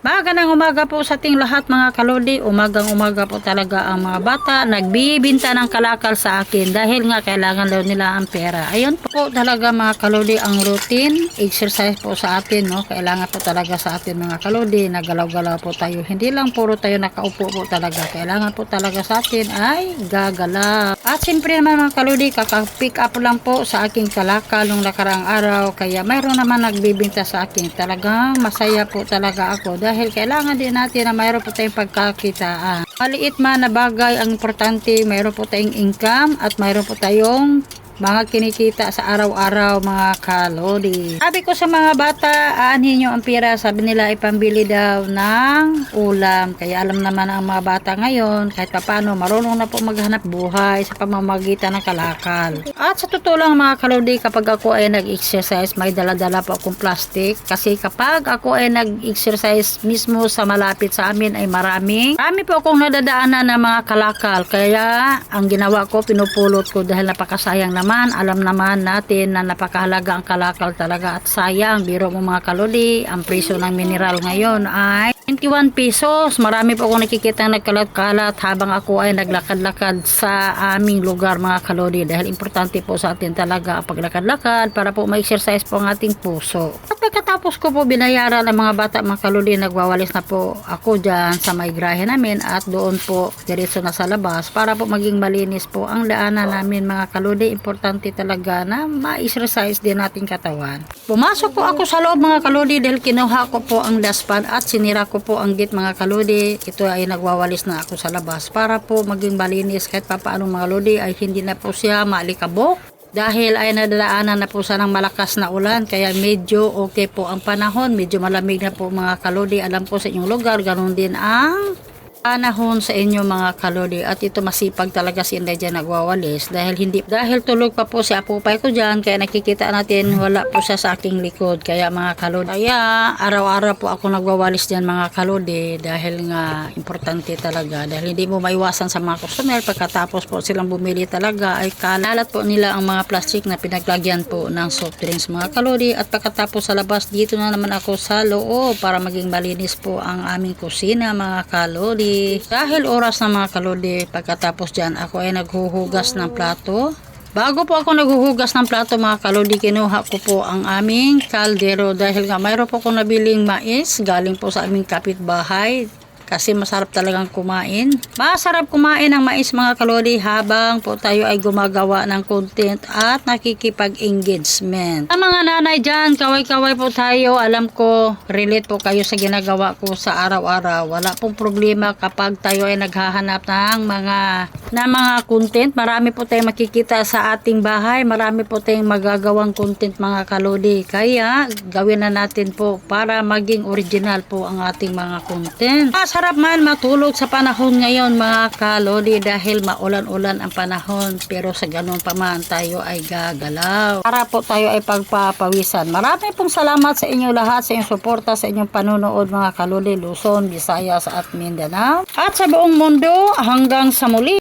Magandang umaga po sa ating lahat mga kalodi. Umagang umaga po talaga ang mga bata. Nagbibinta ng kalakal sa akin dahil nga kailangan daw nila ang pera. Ayun po, talaga mga kalodi ang routine. Exercise po sa atin. No? Kailangan po talaga sa atin mga kalodi. Nagalaw-galaw po tayo. Hindi lang puro tayo nakaupo po talaga. Kailangan po talaga sa atin ay gagalaw. At siyempre naman mga kalodi, kaka-pick up lang po sa aking kalakal nung nakaraang araw. Kaya mayroon naman nagbibinta sa akin. Talagang masaya po talaga ako dahil kailangan din natin na mayroon po tayong pagkakitaan. Maliit man na bagay ang importante, mayroon po tayong income at mayroon po tayong mga kinikita sa araw-araw mga kalodi. Sabi ko sa mga bata, aanhin nyo ang pira. Sabi nila ipambili daw ng ulam. Kaya alam naman ang mga bata ngayon, kahit papano, marunong na po maghanap buhay sa pamamagitan ng kalakal. At sa totoo lang mga kalodi, kapag ako ay nag-exercise, may dala-dala po akong plastic. Kasi kapag ako ay nag-exercise mismo sa malapit sa amin ay maraming. Marami po akong nadadaanan ng mga kalakal. Kaya ang ginawa ko, pinupulot ko dahil napakasayang naman. Alam naman natin na napakahalaga ang kalakal talaga at sayang. Biro mo mga kalodi, ang presyo ng mineral ngayon ay 21 pesos. Marami po akong nakikita nagkalat-kalat habang ako ay naglakad-lakad sa aming lugar mga kalodi dahil importante po sa atin talaga ang paglakad-lakad para po ma-exercise po ang ating puso. At pagkatapos ko po binayaran ng mga bata mga kalodi, nagwawalis na po ako dyan sa may grahe namin at doon po diretso na sa labas para po maging malinis po ang daanan namin mga kalodi. Importante talaga na ma-exercise din natin katawan. Pumasok po ako sa loob mga kalodi dahil kinuha ko po ang dustpan at sinira ko po ang gate mga kalodi. Ito ay nagwawalis na ako sa labas para po maging malinis kahit papaano mga kalodi ay hindi na po siya maalikabok. Dahil ay nadaanan na po sa ng malakas na ulan kaya medyo okay po ang panahon, medyo malamig na po mga kalodi. Alam ko sa inyong lugar, ganun din ang panahon sa inyo mga kalodi at ito masipag talaga si Inday dyan nagwawalis dahil hindi dahil tulog pa po si Apupay ko dyan kaya nakikita natin wala po siya sa aking likod. Kaya mga kalodi kaya araw-araw po ako nagwawalis dyan mga kalodi dahil nga importante talaga dahil hindi mo maiwasan sa mga customer. Pagkatapos po silang bumili talaga ay kalalat po nila ang mga plastic na pinaglagyan po ng soft drinks mga kalodi at pagkatapos sa labas dito na naman ako sa loob para maging malinis po ang aming kusina mga kalodi dahil oras na mga kalodi, pagkatapos dyan ako ay naghuhugas ng plato. Bago po ako naghuhugas ng plato mga kalodi, kinuha ko po ang aming kaldero dahil nga mayroon po ako nabiling mais galing po sa aming kapitbahay kasi masarap talagang kumain. Masarap kumain ng mais mga kalodi habang po tayo ay gumagawa ng content at nakikipag-engagement. Ang mga nanay dyan, kaway-kaway po tayo. Alam ko, relate po kayo sa ginagawa ko sa araw-araw. Wala pong problema kapag tayo ay naghahanap ng mga na mga content. Marami po tayong makikita sa ating bahay. Marami po tayong magagawang content mga kalodi. Kaya gawin na natin po para maging original po ang ating mga content. Masarap man matulog sa panahon ngayon mga kalodi dahil maulan-ulan ang panahon. Pero sa ganun pa man tayo ay gagalaw. Para po tayo ay pagpapawisan. Marami pong salamat sa inyo lahat sa inyong suporta sa inyong panonood mga kalodi Luzon, Visayas at Mindanao. At sa buong mundo hanggang sa muli.